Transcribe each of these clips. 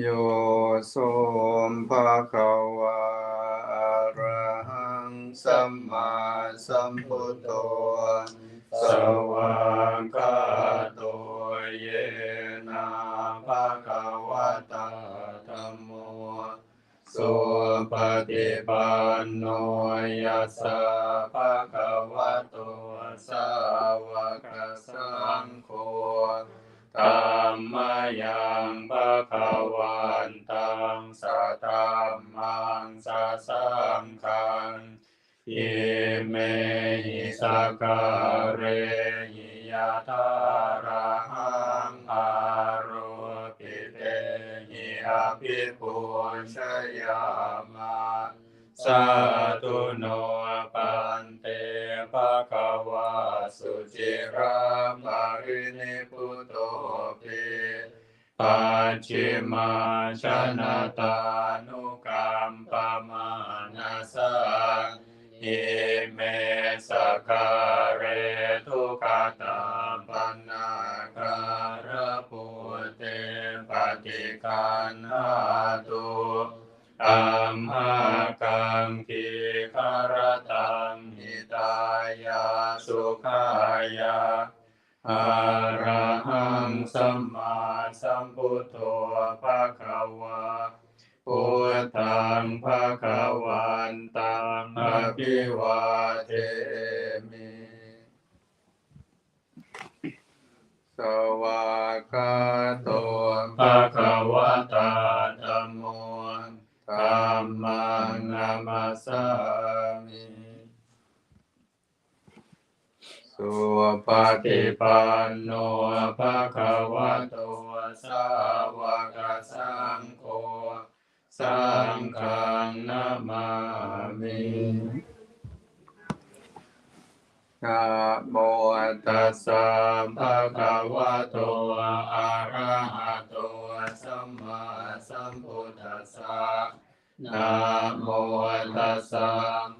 โยโสมภะคะวะอะระหังสัมมาสัมพุทโธสวากขาโตเยนะภะคะวะตาธัมโมสุปฏิปันโนยัสสะภะคะวะโตสาวกสังโฆ ธัมมายังภะคะวันตังสัทธัมมังสัสังฆังอิเมหิสกการเรหิยะทาระหังอารุปิเตหิอาภิปุชยามะสาธุโนปันเตภะคะวะสุจิรามารินิพุ ปัจฉิมาชนะตานุกัมปมานาสังอิเมสกาเรทุกขตาปันาการปุเตปฏิคันหาตุอัมหากังคิคารตังหิตายาสุขายาอารหังสัมมา สัมพุทโธภะคะวะพุทธังภะคะวันตังอภิวาเทมิสวากาโตภะคะวะตาธัมโมธัมมังนามัสสามิสุปฏิปันโนภะคะวะโต สาวกสังโฆสังฆังนามามินะโมตัสสะภะคะวะโตอะระหะโตสัมมาสัมพุทธัสสะนะโมตัสสะ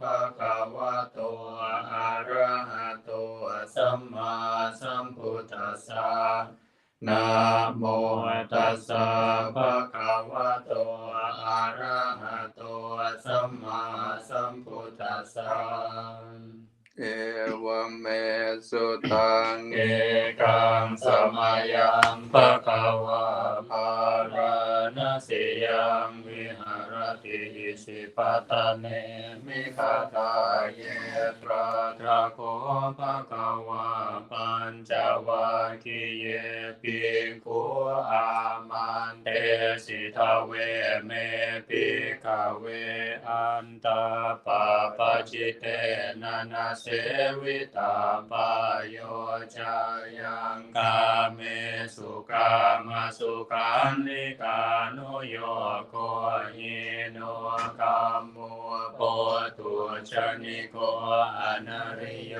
ภะคะวะโตอะระหะโตสัมมาสัมพุทธัสสะ นะโมตัสสะภะคะวะโตอะระหะโตสัมมาสัมพุทธัสสะเอวเมสุตังเอกังสมายังปะกวาภารณสิยังวิหาร ติสิปตะเนมิคาทาเยตระตระโคปะกวาปัญจวัคคีย์เยปิโกอามา สิทาเวเมปิกาเวอันตาปาปจิเตนานาเสวิตาปายโยจายังกาเมสุกามาสุขันลิกานุโยโกหิโนกามุโปตุชนิโกอนาริโย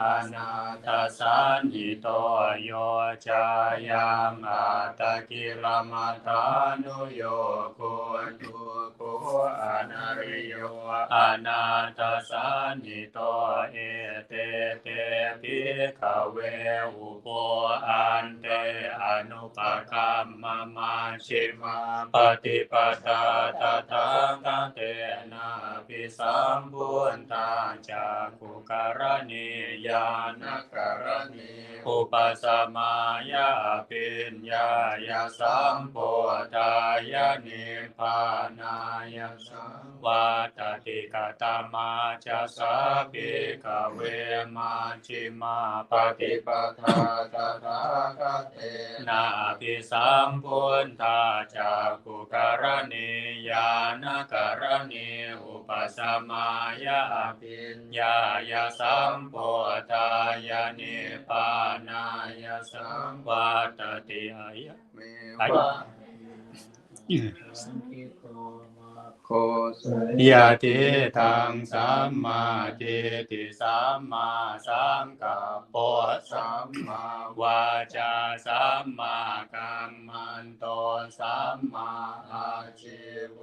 อนาตสันหิโตโยจายังอาตะกิลมัทานุโยโกตุโกอนาริโยอนาตสานิโตเอเตเตปิขเวอุปอันเตอนุปกัมมมาชิมาปฏิปตาตถาคตเตนะ สัมพุนตาจากขุการณียานการณีอุปสมายาปิญญายาสัมโพธายานิพานายสังวัตติกตมาจะสาปิกเวมาชิมาปฏิปทาตถาคเตนาภิสัมพุนทาจากุการณียานการณีอุปสมายาปิญญายาสัมโพธายานิพพานายสังวัตติอายะสังคิโตมา โคสยะติทังสัมมาทิฏฐิสัมมาสังกัปปะสัมมาวาจาสัมมากัมมันโตสัมมาอาชีว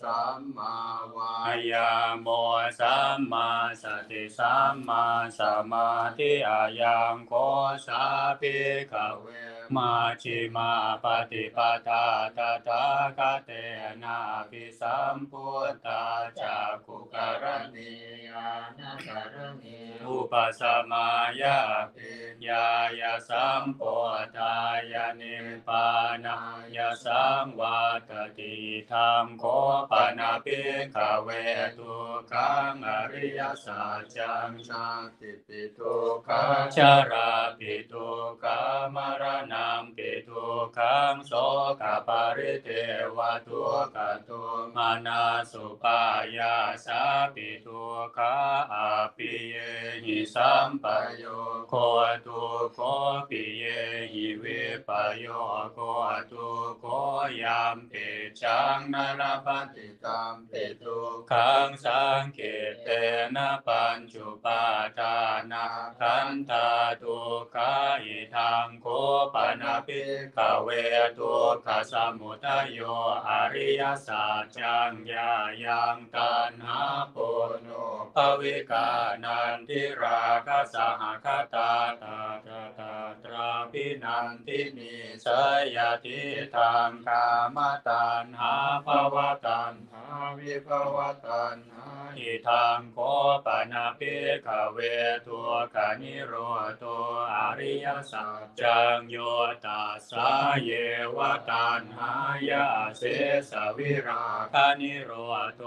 สัมมาวายาโมสัมมาสติสัมมาสมาธิอายังโคสาปิกเว มาชิมาปฏิปทาตถาคเตนะภิสัมพุทธาจากขุกรณียานากรณีอุปสมายาปิญญายาสัมปทายานิปานายาสังวัต ติธรรมโคปนาปิขเวทุขังอริยสัจจังติปิทุกขาชราปิทุกามรณะปิทุขังโสกปริเทวทุกตุมานาสุปายาสาปิทุขาอาปิเยหิสัมปโยโคตุโคปิเยหิเวปโยโคตุโคยามปิจังนรปฏิตามปิทุกขังสังเกตเตนะปัญจุปาทานาขันธาทุกาอิทังโคปนาปิกเวทุขสมุทโยอริยสัจจังยายังตันหาปุโนภวิกานันทิราคสหคตาตา พินันทินิสยติทางกามตันหาภวตันหา วิภวตันหาอิทางโคปนาปิขเวทัวขานิโรโตอริยสัจจังโยตัสสะเยวตันหายาเสสวิราคานิโรโต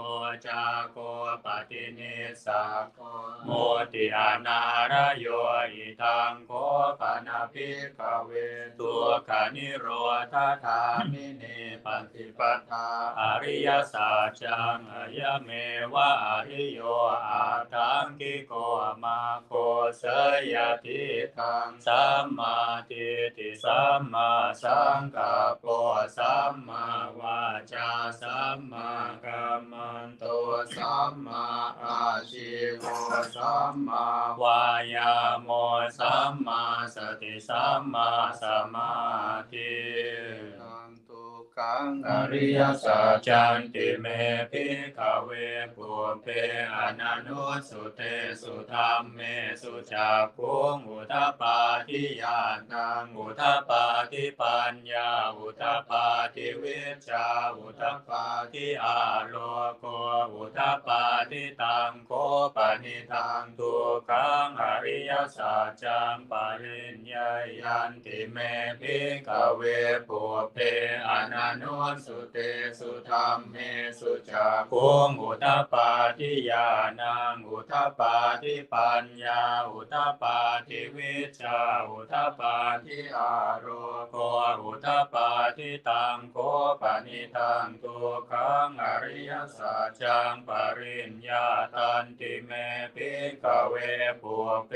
จาโกปฏินิสาโกโมติอานารโยอิทางโคปนาปิขเวทัวขานิโรธาธามิเนปันติปทาอริยสัจจังอายเมวะอริโยอาทังกิโกมาโคเสยติทังสัมมาทิฏฐิสัมมาสังกัปปะสัมมาวาจาสัมมากัมมันโตสัมมาอาชีวสัมมาวายาโมสัมมาสติสัมมาสมาธิ ขังอริยสัจจันติเมพิขเวปุเพอนันุสุเตสุธรรมเมสุจักขุงอุทปาทิยานังอุทปาทิปัญญาอุทปาทิวิชชาอุทปาทิอาโลโกอุทปาทิตังโคปนิตังทุขังอริยสัจจังปริญญายันติเมพิขเวปุเพอนันุสุเตสุธรรมเมสุจักขุงอุทปาทิยานังอุทปาทิปัญญาอุทปาทิวิชาอุทปาทิอารโกอุทปาทิตังโคปนิตังทุขังอริยสัจจังปริญญาตันติเมปิกเวปุเป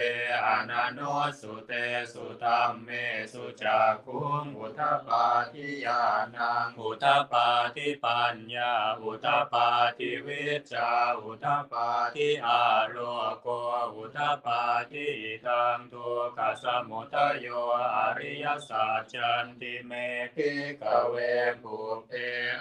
อนันโนสุเตสุธรรมเมสุจักขุงอุทปาทิยานังอุทปาทิปัญญาอุทปาทิวิชาอุทปาทิอาโลโกอุทปาทิตังทุกขสมุทโยอริยสัจจันติเมพิกเวปุเพ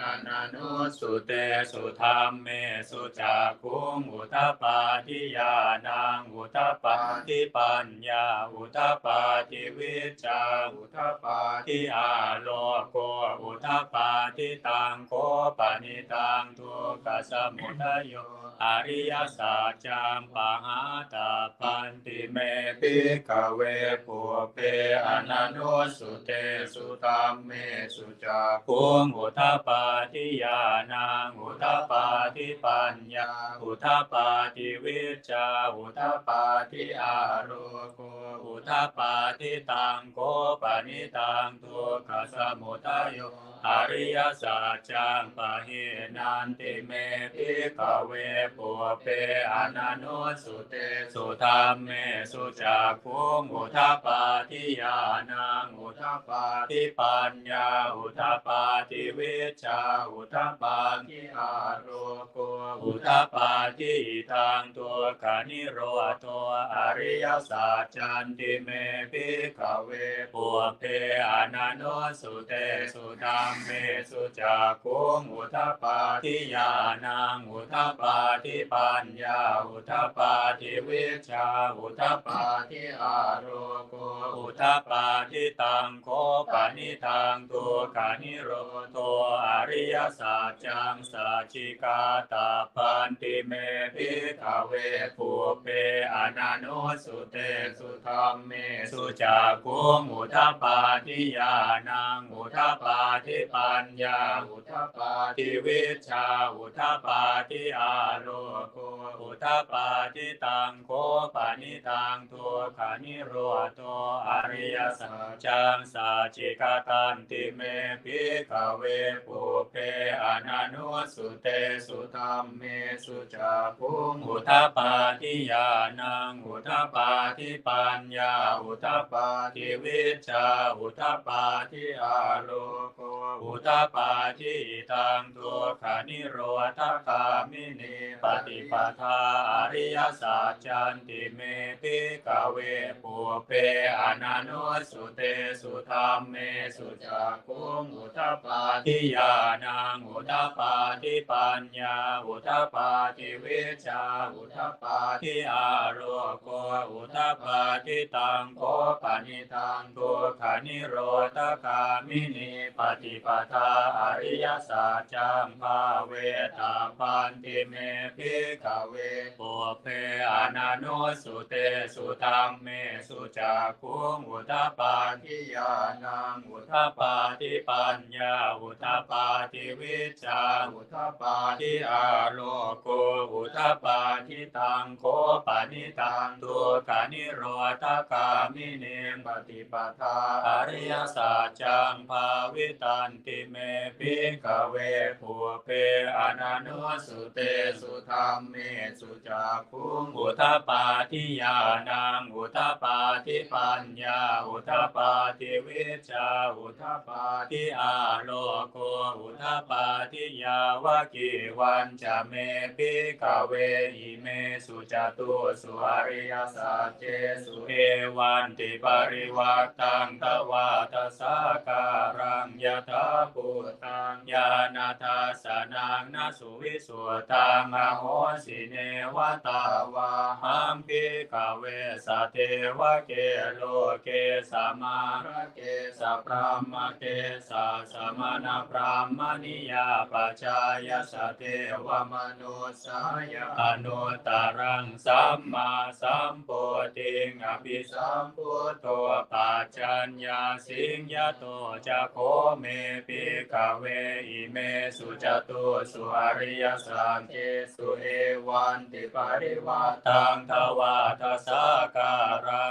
อนันโนสุเตสุธรรมเมสุจักขุงอุทปาทิยานังอุทปาทิปัญญาอุทปาทิวิชชาอุทปาทิอาโลโกอุทปปาทิตังโคปนิตังทุกขสมุทัยโยอริยสัจจังปหาตาปันติเมปิกเวปุเปอนันโนสุเตสุธรรมเมสุจักขุงอุทปาทิยานังอุทปาทิปัญญาอุทปาทิวิชชาอุทปาทิอาโรโกอุทปาทิตังโคปนิตังทุกขสมุทัยโยอริยสัจจังปะหินันติเมพิกเวปุเปอนันโนสุเตสุธรรมเมสุจักขุงอุทปาทิยานังอุทปาทิปัญญาอุทปาทิวิชาอุทปาทิอาโรโกอุทปาทิทางตัวขานิโรตัวอริยสัจจันติเมพิขเวปุเพอนันโนสุเตสุธรรมเมสุจักขุงอุทปาทิยานังอุทปาทิปัญญาอุทปาทิวิชาอุทปาทิอารโกอุทปาทิตังโคปานิทังตัวกานิโรโตอริยสัจจังสัจิกาตาปันติเมพิขเวปุเปอนันโนสุเตสุธรรมเมสุจักขุงอุทปาทิยานังอุทปาทิปัญญาอุทปาทิวิชาอุทปาทิอาโรโกอุทปาทิตังโคปานิตังตัวขานิโรโตอริยสัจจังสัจิกาตันติเมพิขเวปุเพอนันโนสุเตสุธรรมเมสุจักุงอุทปา ทิยานังอุทปาทิปัญญาอุทปาทิวิชชาอุทปาทิอาโลโกอุทปาทิตังตัวขานิโรธคามินีปฏิปทาอริยสัจจันติเมพิกเวปุเปอนันโนสุเตสุธรรมเมสุจักขุงอุทปาทิยานังอุทปาทิปัญญาอุทปาทิวิชาอุทปาทิอาโรโกอุทปาทิตังโคปนิทังตัวขานิโรธคามินีปฏิปทาอริยสัจจังภาเวตาปันติเมพิกเวปุเพอนันโนสุเตสุธรรมเมสุจักขุงอุทปาทิยานังอุทปาทิปัญญาอุทปาทิวิชชาอุทปาทิอาโลโกอุทปาทิตังโคปานิตังตัวกานิโรธคามิเนปฏิปทาอริยสัจจังภาวิตันติเมพิกเวปุเปอนันโนสุเตสุธรรมเมสุจักขุงอุทปาทิยานังอุทปาทิปัญญาอุทปาทิวิชชาอุทปาทิอาโลโกอุทปาทิยาวกิวันจะเมพิกเวอิเมสุจตุสุอริยสัจเจสุเอวันติปริวัตตังทวาทสาการังยถาปุตังญาณทัสนังนสุวิสุตังอโหสิเนวตาวาหัมพิกเวสเทวเกโลเกสมาระเกสพรหมเกสสมณพรหมนิยาปัจจายสเทวมนุสายอนุตตรังสัมมาสัมโพธิงอภิสัมพุทโธปัจจัญญาสิงยโตจะโคเมปิกเวอิเมสุจตุสุอริยสังเกสุเอวันติปริวัตังทวาทสากา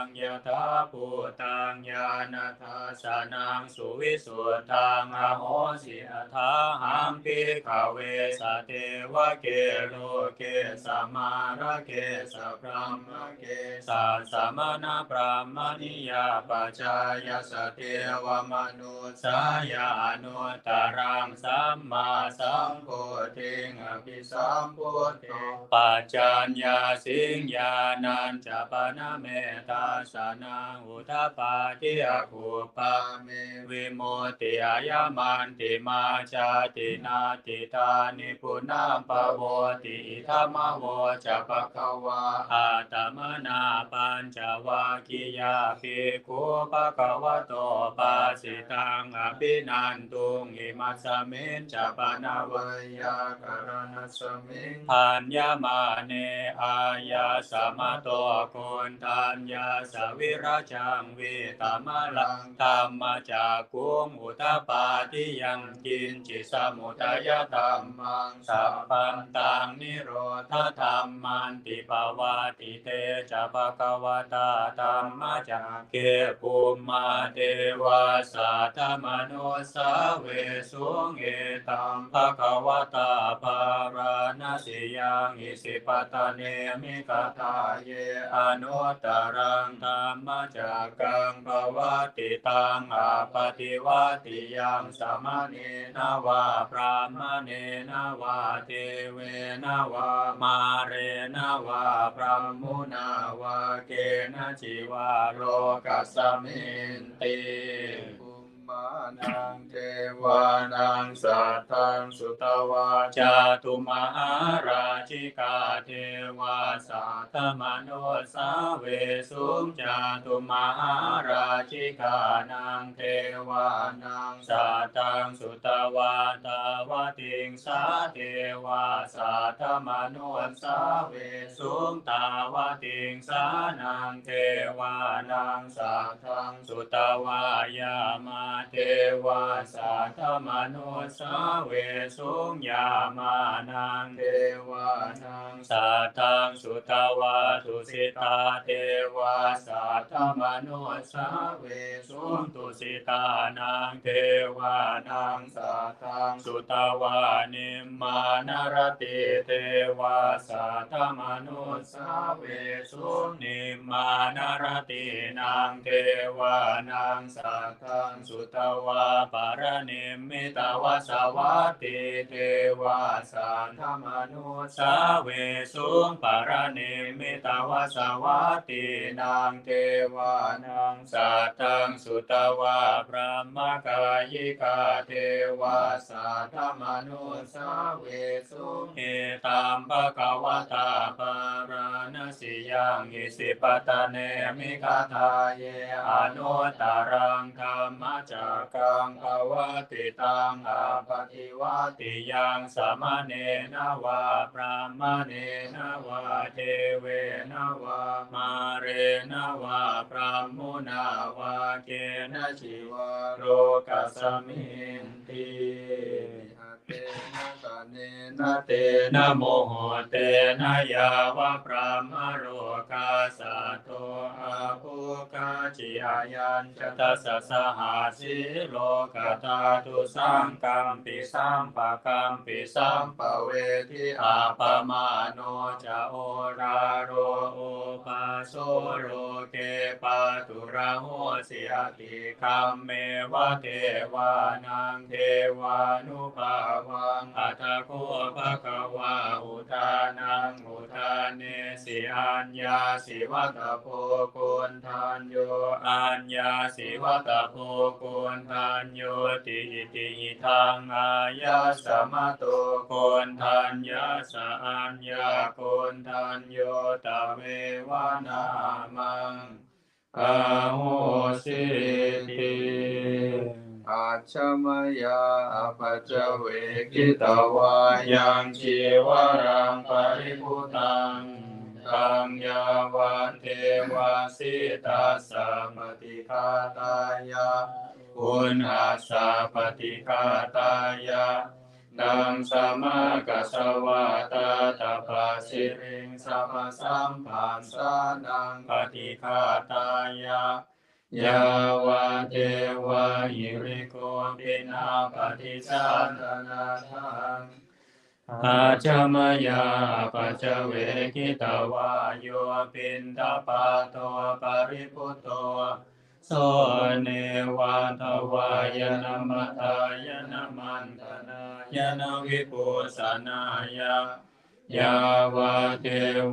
งยถาภูตังญาณทัสสนังสุวิสุทธังอโหสิอัทาหัมปิกเวสเทวเกโลเกสมาระเกสพรหมเกสาสมณพรหมนิยาปัจจายสเทวมนุสายานุตตรังสัมมาสัมโพธิงอภิสัมพุทโธปัจจัญญาสิงญาณัญจะปนะเมตาสนังอุทปาทิอาคูปาเมวิโมติอายมันติมาจาตินาติตานิพุนาปโวติอิธรรมโวจะปะคะวาอาตมนาปัญจวัคคียาภิกขุปะคะวะโตปัสิตังอภินันตุงอิมัสสมินจะปะนาวยากรณสมิงพันยามาเนอายาสมะโตโคนทัญญาสวิราชังวิตามะลังธรรมจากกุงอุทปาทิยังกินจิสมุทยธรรมังสัพพันตังนิโรธธรรมันติปวาติเตจะภะคะวตาธรรมจากเกปุมมาเทวาสัทธมโนสาเวสุงเอตัมภะคะวตาปาราณสิยังอิสิปตะเนมิกตาเยอนุตตรังธรรมจักกังภวติตังอาปฏิวัติยังสมเนนวาพรามเนนวาเทเวนวามาเรนวาพรหมุนาวาเกนะจิวาโลกัสสมินติ มานังเทวานังสัตทังสุตวาจาตุมหาราชิกาเทวาสัทธมโนสาเวสุงจาตุมหาราชิกานังเทวานังสัตทังสุตวาตาวติงสาเทวาสัทธมโนสาเวสุงตาวติงสานังเทวานังสัตทังสุตวายามาเทวาสัทธมโนสาเวสุงยามานังเทวานังสัทธังสุตวาทุสิตาเทวาสัทธมโนสาเวสุงตุสิตานังเทวานังสัทธังสุตวานิมมานรติเทวาสัทธมโนสาเวสุงนิมมานรตินางเทวานังสัทธังสุตวาปารณิมมิตวสวัตติเทวาสัทธมโนสาเวสุงปารณิมมิตวสวัตตินางเทวานังสัทธังสุตวาพระมกายิกาเทวาสัทธมโนสาเวสุงเอตามภะคะวตาปาราณสิยังอิสิปตะเนมิคาทาเยอนุตตรังธรรมจกกังภวติตังอาปฏิวัติยังสมเนนวะพระมเนนวะเทเวนวะมาเรนวะพระมุนาวะเกนะชิวโรกัสสมินติ เตนะกะเนนะเตนะโมโหเตนะยาวะพระมโรกาสัตโตอาภุกาจิอายัญจตัสสะหาสิโลกตาตุสังกัมปิสัมปะกัมปิสัมปะเวทิอาปมาโนจะโอราโรโอปาโซโรเกปาตุระโหสิอติคัมเมวะเทวานังเทวานุภาวังอัตโคภะคะวาอุทานังอุทานเนสิอัญญาสิวัตโพกุณทานโยอัญญาสิวัตโพกุณทานโยติอิติอิทังอายาสมะโตกุณทานยาสะอัญญากุณทานโยตเววานามังอาโหสิติ อาชมยาปัจจเวกิตวายังชีวรังปริพุตังตังยาวันเทวาสิตาสัมติคาตายาอุณหาสาปฏิคาตายะนังสมากัสวาตาตาภาสิริงสัมสัมปันสานังปฏิคาตายะ ยาวาเทวาหิริโกปินาปฏิสันตนาทังอาจมยาปัจเวกิตาวาโยปินทปาโตปริพุตโตโสเนวันทวายนามัตายนมันตนายนวิปุสนายะ ยาวาเท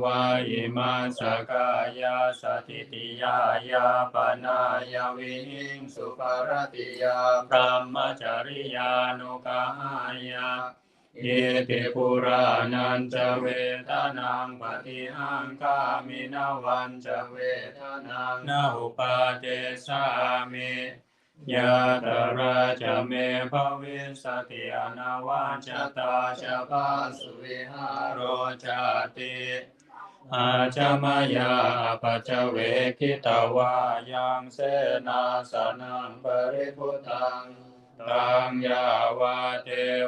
วาอิมาสกายาสถิติยายาปนายาวิหิงสุปารติยาพรหมจริยานุกายาเยติปุรานันจะเวทนังปฏิหังกามินาวันจะเวทนังนาอุปาเจสามิ ยาตราจเมภวิสติอนาวันจตาชะปาสุวิหารโรจติอาจามายาปัจเวคิตวายังเสนาสนังปริพุตังตังยาวาเท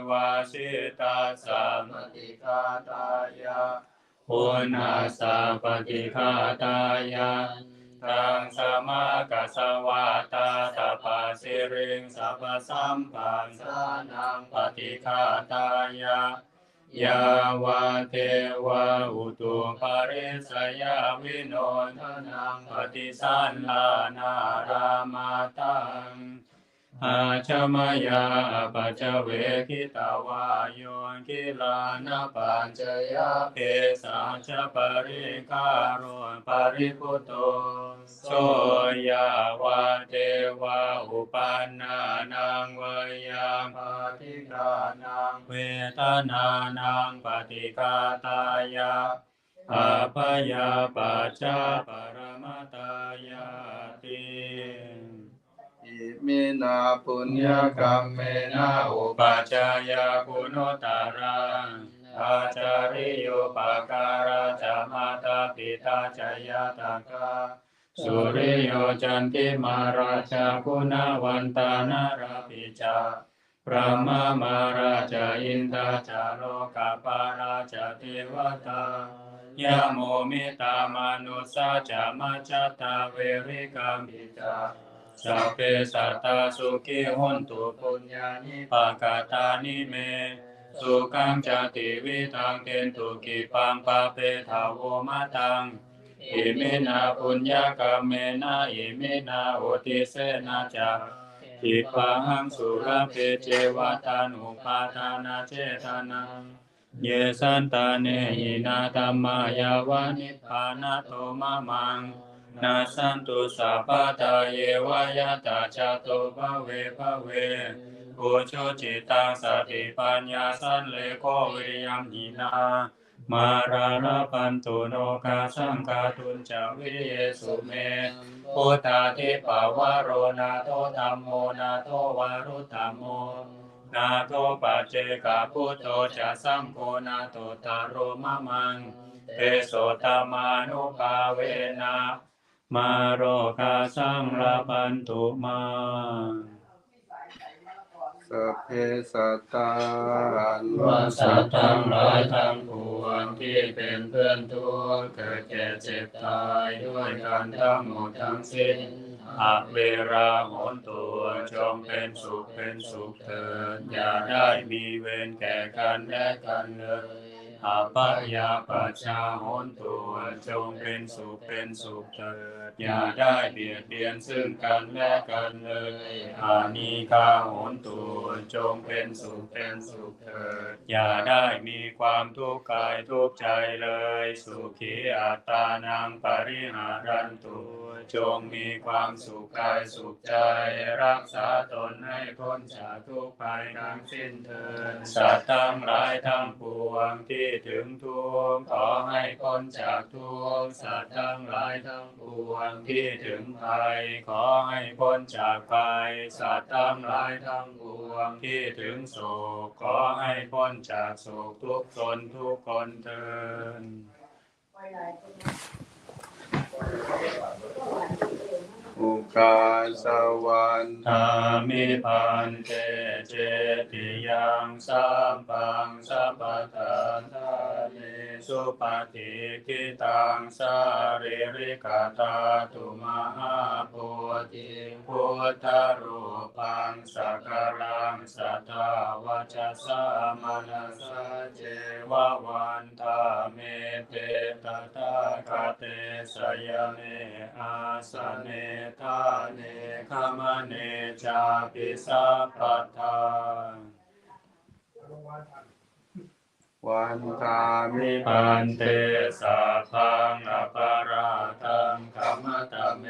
วาสิตาสัมปติคาตายะปุณาสาปฏิคาตายะ ทังสมากัสวาตาตาภาสิเริงสัพพสัมปันสานังปฏิฆาตายะยาวาเทวาอุตุปาริสยาวิโนทนังปฏิสันลานารามาตัง อาชมายาปัจเวคิตาวายโยกิลานาปัญจยาเพสัชปริคารปริพุโตโสยาวาเทวาอุปันนานังเวยามปฏิกานังเวทนานังปฏิกาตายะอาภยาปัจจาป มินาปุญญกรรมเมนะอุปปัจายาคุณตารังอาจาริโยปการาจามาตาปิตาจายาตากาสุริโยจันติมาราชาคุณวันตานาราปิจาพระมามาราชาอินทาชาโลกาปาราชาเทวตายาโมมิตามนุสาจามาจตาเวริกามิจา สัพเพสัตตาสุขิหุนตุปุญญานิปากาตานิเม สุขังจติวิทังเตนตุกิปังปะเปทาโวมาตัง อิเมนาปุญญากรรมเมนะอิเมนาโอติเสนาจาทิปังสุรเพเจวตานุปาทานาเจตานังเยสันตาเนหินาธรรมายาวานิพานาโตมะมัง นาสันตุสัพพะทาเยวายาตาจาโตภเวภเวโอโชจิตังสติปัญญาสันเลโกวิริยัมหินา มาราลปันตุโนกาสังกาตุนจาวิริเยสุเมพุทธาทิปาวโรนาโทธรรมโมนาโทวารุธรรมโมนาโทปัจเจกาพุทโธจะสังโฆนาโตตารโรมะมังเตโสตมานุภาเวนะ มาโรกาสังลาปันตุมาสเพสัตตานว่าสัตว์ทั้งหลายทั้งปวงที่เป็นเพื่อนทุกข์เกิดแก่เจ็บตายด้วยกันทั้งหมดทั้งสิ้นอาเวราโหนตัวจงเป็นสุขเป็นสุขเถิดอย่าได้มีเวรแก่กันและกันเลย อาปยาปัจจาโหนตัวจงเป็นสุขเป็นสุขเถิดอย่าได้เบียดเบียนซึ่งกันและกันเลยอานิกาโหนตัวจงเป็นสุขเป็นสุขเถิดอย่าได้มีความทุกข์กายทุกข์ใจเลย สุขีอัตานังปริหารันตุจงมีความสุขกายสุขใจ รักษาตนให้พ้นจากทุกข์ภัยทั้งสิ้นเถิดสัตว์ทั้งหลายทั้งปวงที่ถึงทุกข์ขอให้พ้นจากทุกข์สัตว์ทั้งหลายทั้งปวงที่ถึงภัยขอให้พ้นจากภัยสัตว์ทั้งหลายทั้งปวงที่ถึงโศกขอให้พ้นจากโศกทุกตนทุกคนเถิดอุกาสวันธามิพันเตเจติยังสัมปั สุปฏิกิตังสาริริกาตาตุมหาปุติพุทธรูปังสักการังสัทธาวัจสามนัสสะเจวะวันทาเมเตตตาคาเตสยเมอาสเนทาเนขมเนจาปิสัพพทา วันทามิมิปันเตสัพพังอปาราตังธรรมตะเม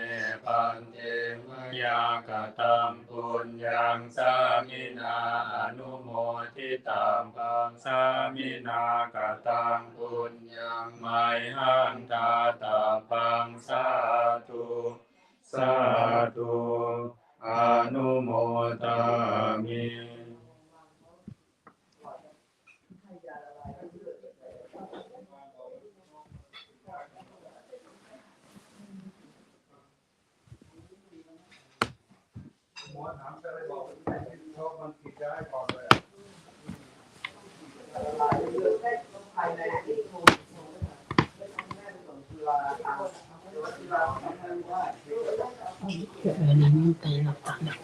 ปันเตมยากตัมปุญญังสามินาอนุโมทิตัมปังสามินากตังปุญญังไมหังตาตาปังสาธุสาธุอนุโมตามิ หมอถามจะได้บอกว่าชอบมันกินจะให้บอก เลยเดี๋ยวนี้มันไปหลับตาดับ